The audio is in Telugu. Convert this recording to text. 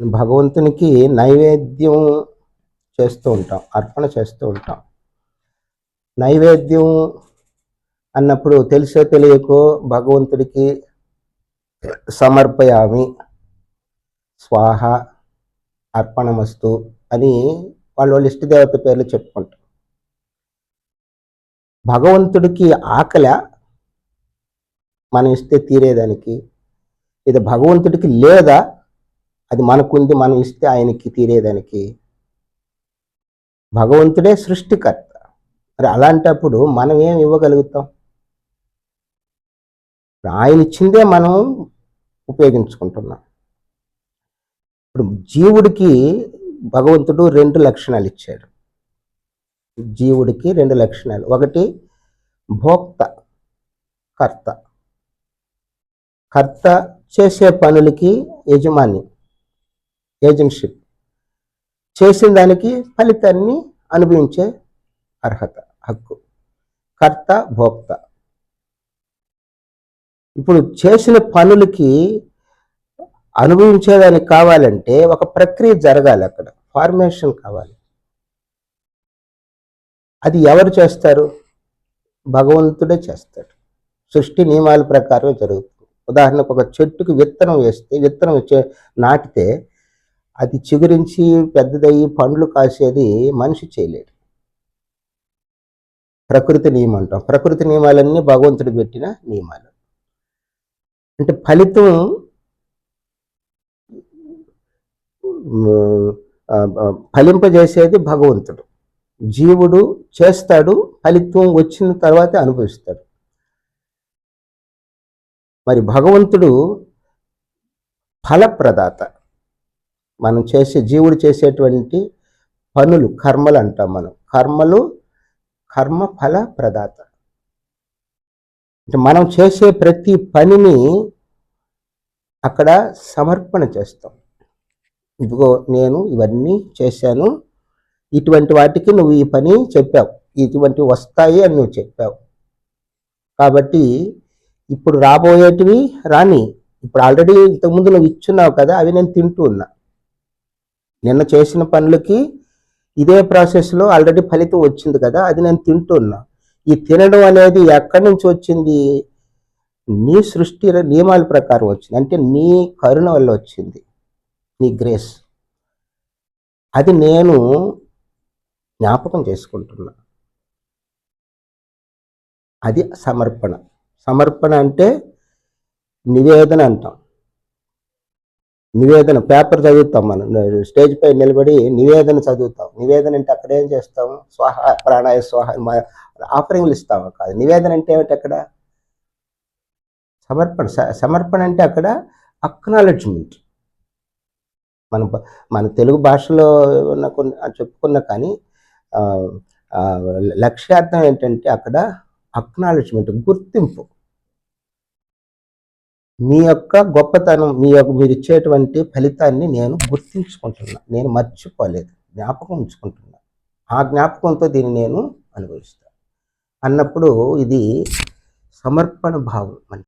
భగవంతునికి నైవేద్యం చేస్తూ ఉంటాం అర్పణ చేస్తూ ఉంటాం. నైవేద్యం అన్నప్పుడు తెలిసో తెలియకో భగవంతుడికి సమర్పయామి స్వాహ అర్పణమస్తు అని వాళ్ళు వాళ్ళ ఇష్టదేవత పేర్లు చెప్పుకుంటారు భగవంతుడికి ఆకలి మనం ఇస్తే తీరేదానికి ఇది భగవంతుడికి లేదా అది మనకుంది మనం ఇస్తే ఆయనకి తీరేదానికి. భగవంతుడే సృష్టికర్త. మరి అలాంటప్పుడు మనం ఏం ఇవ్వగలుగుతాం? ఆయన ఇచ్చిందే మనం ఉపయోగించుకుంటున్నాం. ఇప్పుడు జీవుడికి భగవంతుడు రెండు లక్షణాలు ఇచ్చాడు. జీవుడికి రెండు లక్షణాలు. ఒకటి భోక్త కర్త. కర్త చేసే పనులకి యజమాని. ఏజెన్షిప్ చేసిన దానికి ఫలితాన్ని అనుభవించే అర్హత హక్కు. కర్త భోక్త. ఇప్పుడు చేసిన పనులకి అనుభవించేదానికి కావాలంటే ఒక ప్రక్రియ జరగాలి అక్కడ. ఫార్మేషన్ కావాలి. అది ఎవరు చేస్తారు? భగవంతుడే చేస్తాడు. సృష్టి నియమాల ప్రకారం జరుగుతుంది. ఉదాహరణకు ఒక చెట్టుకు విత్తనం వేస్తే విత్తనం నాటితే అది చిగురించి పెద్దదయ్యి పండ్లు కాసేది మనిషి చేయలేడు. ప్రకృతి నియమం అంటాం. ప్రకృతి నియమాలన్నీ భగవంతుడు పెట్టిన నియమాలు. అంటే ఫలితం ఫలింపజేసేది భగవంతుడు. జీవుడు చేస్తాడు ఫలితం వచ్చిన తర్వాత అనుభవిస్తాడు. మరి భగవంతుడు ఫలప్రదాత. మనం చేసే జీవుడు చేసేటువంటి పనులు కర్మలు అంటాం మనం. కర్మలు కర్మ ఫల ప్రదాత. అంటే మనం చేసే ప్రతి పనిని అక్కడ సమర్పణ చేస్తాం. ఇదిగో నేను ఇవన్నీ చేశాను. ఇటువంటి వాటికి నువ్వు ఈ పని చెప్పావు. ఇటువంటివి వస్తాయి అని నువ్వు చెప్పావు. కాబట్టి ఇప్పుడు రాబోయేటివి రాని ఇప్పుడు ఆల్రెడీ ఇంతకుముందు నువ్వు ఇచ్చున్నావు కదా అవి నేను తింటూ ఉన్నా. నిన్న చేసిన పనులకి ఇదే ప్రాసెస్లో ఆల్రెడీ ఫలితం వచ్చింది కదా అది నేను తింటున్నా. ఈ తినడం అనేది ఎక్కడి నుంచి వచ్చింది? నీ సృష్టి నియమాల ప్రకారం వచ్చింది. అంటే నీ కరుణ వల్ల వచ్చింది. నీ గ్రేస్ అది నేను జ్ఞాపకం చేసుకుంటున్నా. అది సమర్పణ. సమర్పణ అంటే నివేదన అంటాం. నివేదన పేపర్ చదువుతాం మనం. స్టేజ్ పై నిలబడి నివేదన చదువుతాం. నివేదన అంటే అక్కడ ఏం చేస్తాం? స్వాహ ప్రాణాయ స్వాహ ఆఫరింగ్లు ఇస్తాం కాదు. నివేదన అంటే ఏమిటి అక్కడ? సమర్పణ. సమర్పణ అంటే అక్కడ అక్నాలెడ్జ్మెంట్ మన మన తెలుగు భాషలో ఉన్న కొన్ని చెప్పుకున్నా కానీ లక్ష్యార్థం ఏంటంటే అక్కడ అక్నాలెడ్జ్మెంట్ గుర్తింపు. మీ యొక్క గొప్పతనం మీ యొక్క మీరు ఇచ్చేటువంటి ఫలితాన్ని నేను గుర్తించుకుంటున్నా. నేను మర్చిపోలేదు జ్ఞాపకం ఉంచుకుంటున్నా. ఆ జ్ఞాపకంతో దీన్ని నేను అనుభవిస్తాను అన్నప్పుడు ఇది సమర్పణ భావం.